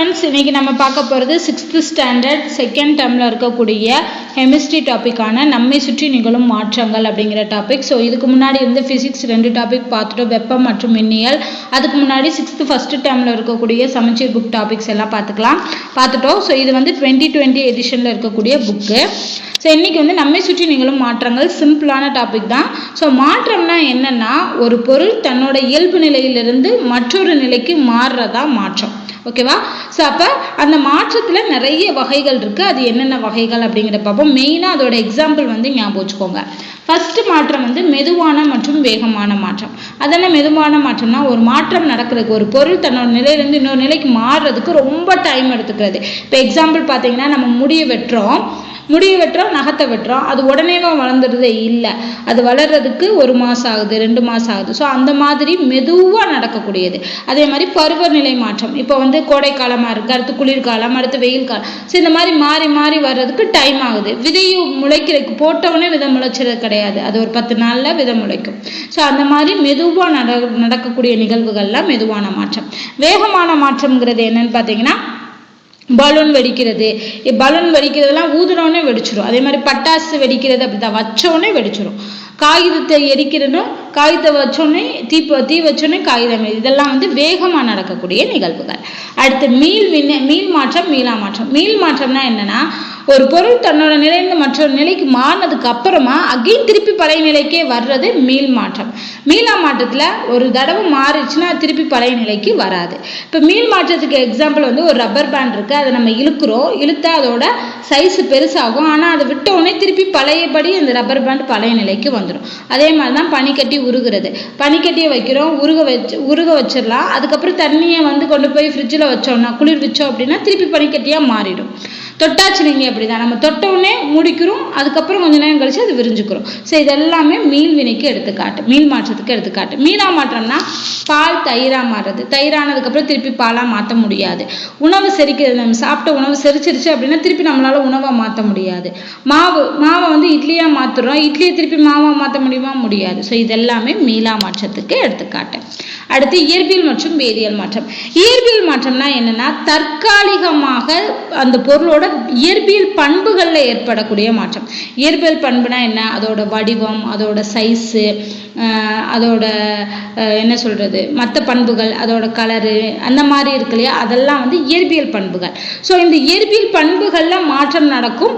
Friends இன்னைக்கு நம்ம பார்க்க போகிறது சிக்ஸ்த்து ஸ்டாண்டர்ட் செகண்ட் டேர்மில் இருக்கக்கூடிய கெமிஸ்ட்ரி டாப்பிக்கான நம்மை சுற்றி நிகழும் மாற்றங்கள் அப்படிங்கிற டாபிக் ஸோ இதுக்கு முன்னாடி வந்து ஃபிசிக்ஸ் ரெண்டு டாபிக் பார்த்துட்டோம். வெப்பம் மற்றும் மின்னியல் அதுக்கு முன்னாடி சிக்ஸ்த்து ஃபஸ்ட்டு டேர்மில் இருக்கக்கூடிய சமச்சீர் புக் டாபிக்ஸ் எல்லாம் பார்த்துக்கலாம். பார்த்துட்டோம். ஸோ இது வந்து டுவெண்ட்டி டுவெண்ட்டி எடிஷனில் இருக்கக்கூடிய புக்கு ஸோ இன்றைக்கி வந்து நம்மை சுற்றி நிகழும் மாற்றங்கள் சிம்பிளான டாபிக் தான். ஸோ மாற்றம்னா என்னென்னா ஒரு பொருள் தன்னோட இயல்பு நிலையிலிருந்து மற்றொரு நிலைக்கு மாறுறதா மாற்றம். ஓகேவா? ஸோ அப்போ அந்த மாற்றத்தில் நிறைய வகைகள் இருக்குது அது என்னென்ன வகைகள் அப்படிங்கிற பார்ப்போம். மெயினாக அதோட எக்ஸாம்பிள் வந்து ஞாபகம் வச்சுக்கோங்க. ஃபஸ்ட்டு மாற்றம் வந்து மெதுவான மற்றும் வேகமான மாற்றம். அதெல்லாம் மெதுவான மாற்றம்னா ஒரு மாற்றம் நடக்கிறதுக்கு ஒரு பொருள் தன்னோட நிலையிலேருந்து இன்னொரு நிலைக்கு மாறுறதுக்கு ரொம்ப டைம் எடுத்துக்கிறது. இப்போ எக்ஸாம்பிள் பார்த்தீங்கன்னா நம்ம முடிய வெட்டுறோம். முடிய வெட்டுறோம் நகத்தை வெட்டுறோம். அது உடனேவா வளர்ந்துடுறதே இல்லை. அது வளர்றதுக்கு ஒரு மாதம் ஆகுது ரெண்டு மாதம் ஆகுது. ஸோ அந்த மாதிரி மெதுவாக நடக்கக்கூடியது. அதே மாதிரி பருவநிலை மாற்றம். இப்போ வந்து கோடை காலமாக இருக்குது அடுத்து குளிர்காலம் அடுத்து வெயில் காலம். ஸோ இந்த மாதிரி மாறி மாறி வர்றதுக்கு டைம் ஆகுது. விதையும் முளைக்கிறதுக்கு போட்டவொடனே விதை முளைச்சிறது கிடையாது. அது ஒரு பத்து நாளில் விதை முளைக்கும். ஸோ அந்த மாதிரி மெதுவாக நட நடக்கக்கூடிய நிகழ்வுகள்லாம் மெதுவான மாற்றம். வேகமான மாற்றம்ங்கிறது என்னன்னு பார்த்தீங்கன்னா பலூன் வெடிக்கிறது. பலூன் வெடிக்கிறதெல்லாம் ஊதுனோடனே வெடிச்சிடும் அதே மாதிரி பட்டாசு வெடிக்கிறது அப்படிதான் வச்சோடனே வெடிச்சிடும் காகிதத்தை எரிக்கிறதும் காகிதத்தை வச்சோடனே தீ தீ வச்சோடனே காகிதம் இதெல்லாம் வந்து வேகமாக நடக்கக்கூடிய நிகழ்வுகள். அடுத்து மீள் விண்ண மீள் மாற்றம் மீளா மாற்றம். மீள் மாற்றம்னா என்னன்னா ஒரு பொருள் தன்னோட நிலையிலிருந்து மற்றொரு நிலைக்கு மாறினதுக்கு அப்புறமா அகைன் திருப்பி பழைய நிலைக்கே வர்றது மீள் மாற்றம். மீளா மாற்றத்தில் ஒரு தடவை மாறிடுச்சுன்னா திருப்பி பழைய நிலைக்கு வராது. இப்போ மீள் மாற்றத்துக்கு எக்ஸாம்பிள் வந்து ஒரு ரப்பர் பேண்ட் இருக்குது அதை நம்ம இழுக்கிறோம். இழுத்தா அதோட சைஸ் பெருசாகும். ஆனால் அதை விட்ட உடனே திருப்பி பழையபடி அந்த ரப்பர் பேண்ட் பழைய நிலைக்கு வந்துடும் அதே மாதிரி தான் பனிக்கட்டி உருகிறது. பனிக்கட்டியை வைக்கிறோம். உருக வச்சு உருக வச்சிடலாம். அதுக்கப்புறம் தண்ணியை வந்து கொண்டு போய் ஃப்ரிட்ஜில் வச்சோம்னா குளிர் வச்சோம் அப்படின்னா திருப்பி பனிக்கட்டியாக மாறிடும். தொட்டாச்சினிங்கி அப்படிதான். நம்ம தொட்ட உடனே முடிக்கிறோம் அதுக்கப்புறம் கொஞ்ச நேரம் கழிச்சு அது விரிஞ்சுக்கிறோம். ஸோ இதெல்லாமே மீள் வினைக்கு எடுத்துக்காட்டு. மீள் மாற்றத்துக்கு எடுத்துக்காட்டு. மீளா மாற்றம்னா பால் தயிராக மாறுறது. தயிரானதுக்கப்புறம் திருப்பி பாலாக மாற்ற முடியாது. உணவு செரிக்கிறது நம்ம சாப்பிட்ட உணவு செரிச்சிருச்சு அப்படின்னா திருப்பி நம்மளால் உணவை மாற்ற முடியாது. மாவு மாவை வந்து இட்லியாக மாற்றுறோம் இட்லியை திருப்பி மாவாக மாற்ற முடியுமா? முடியாது. ஸோ இதெல்லாமே மீளா மாற்றத்துக்கு எடுத்துக்காட்டு. அடுத்து இயற்பியல் மற்றும் வேதியியல் மாற்றம். இயற்பியல் மாற்றம்னா என்னென்னா தற்காலிகமாக அந்த பொருளோட இயற்பியல் பண்புகளில் ஏற்படக்கூடிய மாற்றம். இயற்பியல் பண்புனா என்ன? அதோட வடிவம் அதோட சைஸு அதோட என்ன சொல்றது? மற்ற பண்புகள் அதோட கலரு அந்த மாதிரி இருக்கு இல்லையா? அதெல்லாம் வந்து இயற்பியல் பண்புகள். ஸோ இந்த இயற்பியல் பண்புகளில் மாற்றம் நடக்கும்.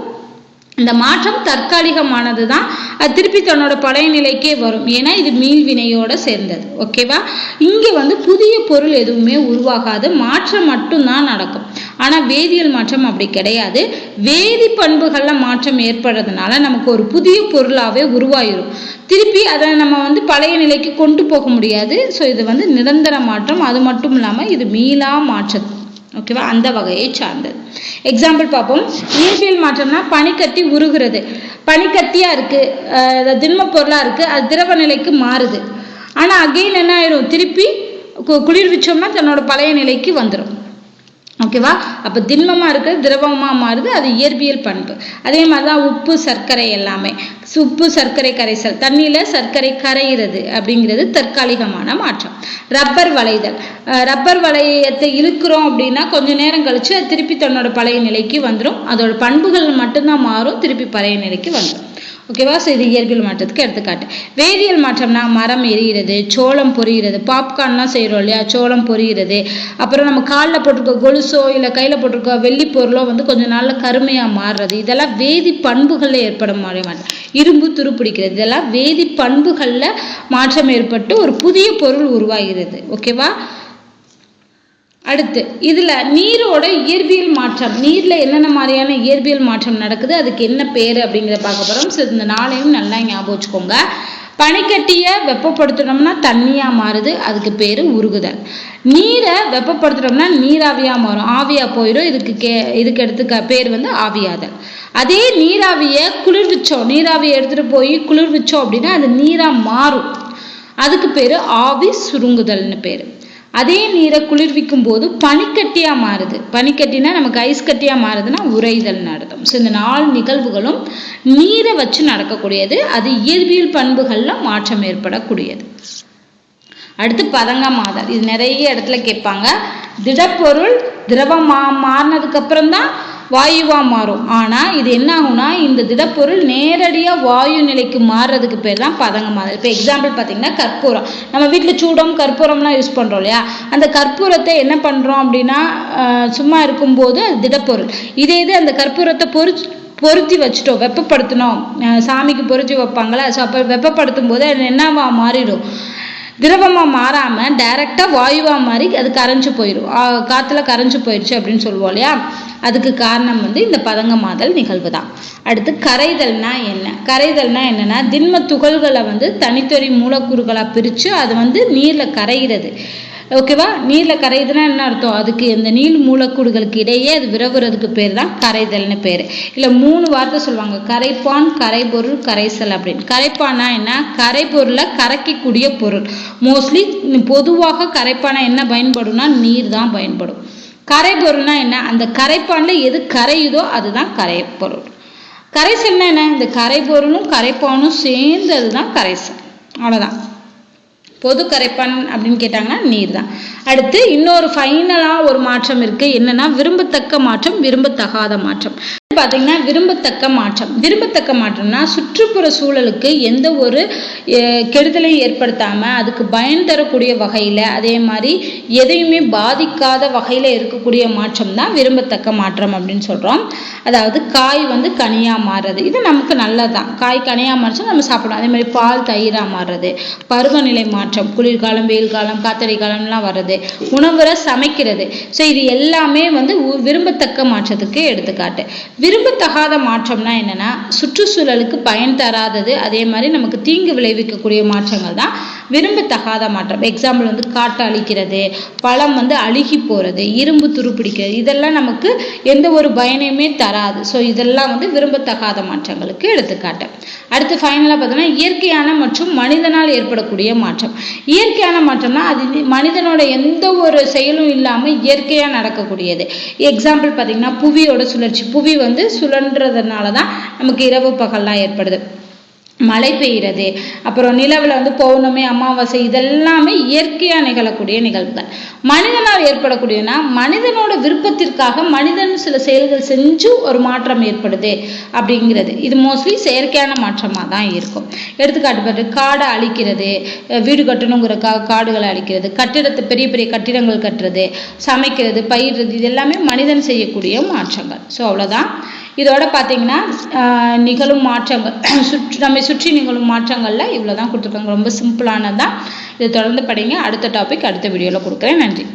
இந்த மாற்றம் தற்காலிகமானது தான். அது திருப்பி தன்னோட பழைய நிலைக்கே வரும். ஏன்னா இது மீள்வினையோட சேர்ந்தது. ஓகேவா இங்கே வந்து புதிய பொருள் எதுவுமே உருவாகாது. மாற்றம் மட்டும்தான் நடக்கும். ஆனால் வேதியியல் மாற்றம் அப்படி கிடையாது. வேதி பண்புகளில் மாற்றம் ஏற்படுறதுனால நமக்கு ஒரு புதிய பொருளாகவே உருவாயிரும். திருப்பி அதை நம்ம வந்து பழைய நிலைக்கு கொண்டு போக முடியாது. ஸோ இது வந்து நிரந்தர மாற்றம். அது மட்டும் இல்லாமல் இது மீளா மாற்றம். ஓகேவா அந்த வகையை சார்ந்தது. எக்ஸாம்பிள் பார்ப்போம். இயற்பியல் மாற்றம்னா பனிக்கட்டி உருகிறது. பனிக்கத்தியாக இருக்குது திண்ம பொருளாக இருக்குது அது திரவ நிலைக்கு மாறுது. ஆனால் அகெயின் என்ன ஆயிரும்? திருப்பி குளிர்விச்சோம்னா தன்னோட பழைய நிலைக்கு வந்துடும் ஓகேவா? அப்போ திண்மமாக இருக்கிறது திரவமாக மாறுது அது இயற்பியல் பண்பு. அதே மாதிரி தான் உப்பு சர்க்கரை எல்லாமே. உப்பு சர்க்கரை கரைசல். தண்ணியில் சர்க்கரை கரைகிறது அப்படிங்கிறது தற்காலிகமான மாற்றம். ரப்பர் வளைதல். ரப்பர் வளையத்தை இழுக்கிறோம் அப்படின்னா கொஞ்ச நேரம் கழித்து அது திருப்பி தன்னோட பழைய நிலைக்கு வந்துடும் அதோட பண்புகள் மட்டும்தான் மாறும் திருப்பி பழைய நிலைக்கு வந்துடும் ஓகேவா ஸோ இது இயற்பியல் மாற்றத்துக்கு எடுத்துக்காட்டு. வேதியியல் மாற்றம்னா மரம் எரிகிறது சோளம் பொரிகிறது பாப்கார்ன்லாம் செய்கிறோம் இல்லையா சோளம் பொரிகிறது அப்புறம் நம்ம காலில் போட்டிருக்க கொலுசோ இல்லை கையில் போட்டிருக்க வெள்ளி பொருளோ வந்து கொஞ்ச நாளில் கருமையாக மாறுறது. இதெல்லாம் வேதி பண்புகளில் ஏற்படும் மாற்றம். இரும்பு துருப்பிடிக்கிறது இதெல்லாம் வேதி பண்புகளில் மாற்றம் ஏற்பட்டு ஒரு புதிய பொருள் உருவாகிறது. ஓகேவா அடுத்து இதில் நீரோட இயற்பியல் மாற்றம். நீரில் என்னென்ன மாதிரியான இயற்பியல் மாற்றம் நடக்குது அதுக்கு என்ன பேர் அப்படிங்கிற பார்க்க போகிறோம் ஸோ இந்த நாளையும் நல்லா ஞாபகம் வச்சுக்கோங்க. பனிக்கட்டியை வெப்பப்படுத்தினோம்னா தண்ணியாக மாறுது அதுக்கு பேர் உருகுதல். நீரை வெப்பப்படுத்துறோம்னா நீராவியாக மாறும் ஆவியாக போயிடும். இதுக்கு கே இதுக்கு எடுத்துக்க பேர் வந்து ஆவியாதல். அதே நீராவியை குளிர்விச்சோம் நீராவியை எடுத்துகிட்டு போய் குளிர்விச்சோம் அப்படின்னா அது நீராக மாறும். அதுக்கு பேர் ஆவி சுருங்குதல்னு பேர். அதே நீரை குளிர்விக்கும் போது பனிக்கட்டியா மாறுது. பனிக்கட்டினா நமக்கு ஐஸ் கட்டியா மாறுதுன்னா உறைதல் நடத்தும் ஸோ இந்த நாலு நிகழ்வுகளும் நீரை வச்சு நடக்கக்கூடியது. அது இயற்பியல் பண்புகள்ல மாற்றம் ஏற்படக்கூடியது. அடுத்து பதங்க மாதல் இது நிறைய இடத்துல கேட்பாங்க. திடப்பொருள் திரவம் மா மாறினதுக்கப்புறம் தான் வாயுவாக மாறும். ஆனால் இது என்ன ஆகும்னா இந்த திடப்பொருள் நேரடியாக வாயு நிலைக்கு மாறுறதுக்கு பேர் தான் பதங்கமாதல் இப்போ எக்ஸாம்பிள் பார்த்தீங்கன்னா கற்பூரம். நம்ம வீட்டில் சூடம் கற்பூரம்லாம் யூஸ் பண்ணுறோம் இல்லையா? அந்த கற்பூரத்தை என்ன பண்ணுறோம் அப்படின்னா சும்மா இருக்கும்போது அது திடப்பொருள். இதே இது அந்த கற்பூரத்தை பொறிச்சு பொருத்தி வச்சுட்டோம் வெப்பப்படுத்தினோம். சாமிக்கு பொறிச்சு வைப்பாங்களே? ஸோ அப்போ வெப்பப்படுத்தும் போது அது என்னவா மாறிடும்? திரவமாக மாறாமல் டைரெக்டாக வாயுவாக மாறி அது கரைஞ்சு போயிடும் காற்றுல கரைஞ்சு போயிடுச்சு அப்படின்னு சொல்லுவோம் இல்லையா? அதுக்கு காரணம் வந்து இந்த பதங்கமாதல் நிகழ்வு தான் அடுத்து கரைதல்னா என்ன? கரைதல்னா என்னென்னா திண்ம துகள்களை வந்து தனித்தொரி மூலக்கூறுகளாக பிரித்து அது வந்து நீரில் கரைகிறது ஓகேவா நீரில் கரையுதுன்னா என்ன அர்த்தம்? அதுக்கு இந்த நீர் மூலக்கூறுகளுக்கு இடையே அது விரவுறதுக்கு பேர் தான் கரைதல்னு பேர். இல்லை மூணு வார்த்தை சொல்லுவாங்க. கரைப்பான் கரைபொருள் கரைசல் அப்படின்னு. கரைப்பானா என்ன? கரைபொருளை கரைக்கக்கூடிய பொருள். மோஸ்ட்லி பொதுவாக கரைப்பானா என்ன பயன்படும்னா நீர் தான் பயன்படும். கரைபொருள்னா என்ன? அந்த கரைப்பானில் எது கரையுதோ அதுதான் கரைப்பொருள் கரைசல்னா என்ன? இந்த கரைபொருளும் கரைப்பானும் சேர்ந்தது தான் கரைசல். அவ்வளோதான் பொது கரைப்பான் அப்படின்னு கேட்டாங்கன்னா நீர் தான் அடுத்து இன்னொரு ஃபைனலாக ஒரு மாற்றம் இருக்குது என்னன்னா விரும்பத்தக்க மாற்றம் விரும்பத்தகாத மாற்றம். பார்த்தீங்கன்னா விரும்பத்தக்க மாற்றம். விரும்பத்தக்க மாற்றம்னா சுற்றுப்புற சூழலுக்கு எந்த ஒரு கெடுதலையும் ஏற்படுத்தாமல் அதுக்கு பயன் தரக்கூடிய வகையில் அதே மாதிரி எதையுமே பாதிக்காத வகையில் இருக்கக்கூடிய மாற்றம் தான் விரும்பத்தக்க மாற்றம் அப்படின்னு சொல்கிறோம் அதாவது காய் வந்து கனியாக மாறுறது. இது நமக்கு நல்லது தான் காய் கனியாக மாறிச்சு நம்ம சாப்பிடலாம் அதே மாதிரி பால் தயிராக மாறுறது. பருவநிலை மாற்றம் குளிர்காலம் வெயில் காலம் காத்தடி காலம்லாம் வர்றது. உணவுரை சமைக்கிறது. ஸோ இது எல்லாமே வந்து விரும்பத்தக்க மாற்றத்துக்கு எடுத்துக்காட்டு. விரும்பத்தகாத மாற்றம்னா என்னென்னா சுற்றுச்சூழலுக்கு பயன் தராதது அதே மாதிரி நமக்கு தீங்கு விளைவிக்கக்கூடிய மாற்றங்கள் தான் விரும்பத்தகாத மாற்றம். எக்ஸாம்பிள் வந்து காட்டை அழிக்கிறது பழம் வந்து அழுகி போகிறது இரும்பு துருப்பிடிக்கிறது இதெல்லாம் நமக்கு எந்த ஒரு பயனையுமே தராது. ஸோ இதெல்லாம் வந்து விரும்பத்தகாத மாற்றங்களுக்கு எடுத்துக்காட்டு. அடுத்து ஃபைனலாக பார்த்தோம்னா இயற்கையான மற்றும் மனிதனால் ஏற்படக்கூடிய மாற்றம். இயற்கையான மாற்றம்னா அது மனிதனோட எந்த ஒரு செயலும் இல்லாமல் இயற்கையாக நடக்கக்கூடியது. எக்ஸாம்பிள் பார்த்தீங்கன்னா புவியோட சுழற்சி. புவி வந்து சுழன்றதுனால தான் நமக்கு இரவு பகல்லாம் ஏற்படுது. மழை பெய்கிறது அப்புறம் நிலவில் வந்து பௌர்ணமி அமாவாசை இதெல்லாமே இயற்கையாக நிகழக்கூடிய நிகழ்வுகள். மனிதனால் ஏற்படக்கூடியனா மனிதனோட விருப்பத்திற்காக மனிதன் சில செயல்கள் செஞ்சு ஒரு மாற்றம் ஏற்படுது அப்படிங்கிறது. இது மோஸ்ட்லி செயற்கையான மாற்றமாக தான் இருக்கும். எடுத்துக்காட்டு பார்த்து காடை அழிக்கிறது வீடு கட்டணுங்கிறக்காக காடுகளை அழிக்கிறது கட்டிடத்தை பெரிய பெரிய கட்டிடங்கள் கட்டுறது சமைக்கிறது பயிர்றது இது எல்லாமே மனிதன் செய்யக்கூடிய மாற்றங்கள். ஸோ அவ்வளோதான் இதோட பார்த்தீங்கன்னா நிகழும் மாற்றங்கள். சுற்று நம்மை சுற்றி நிகழும் மாற்றங்களில் இவ்வளோ தான் கொடுத்துருக்காங்க. ரொம்ப சிம்பிளானது தான் இதை தொடர்ந்து படிங்க. அடுத்த டாபிக் அடுத்த வீடியோவில் கொடுக்குறேன். நன்றி.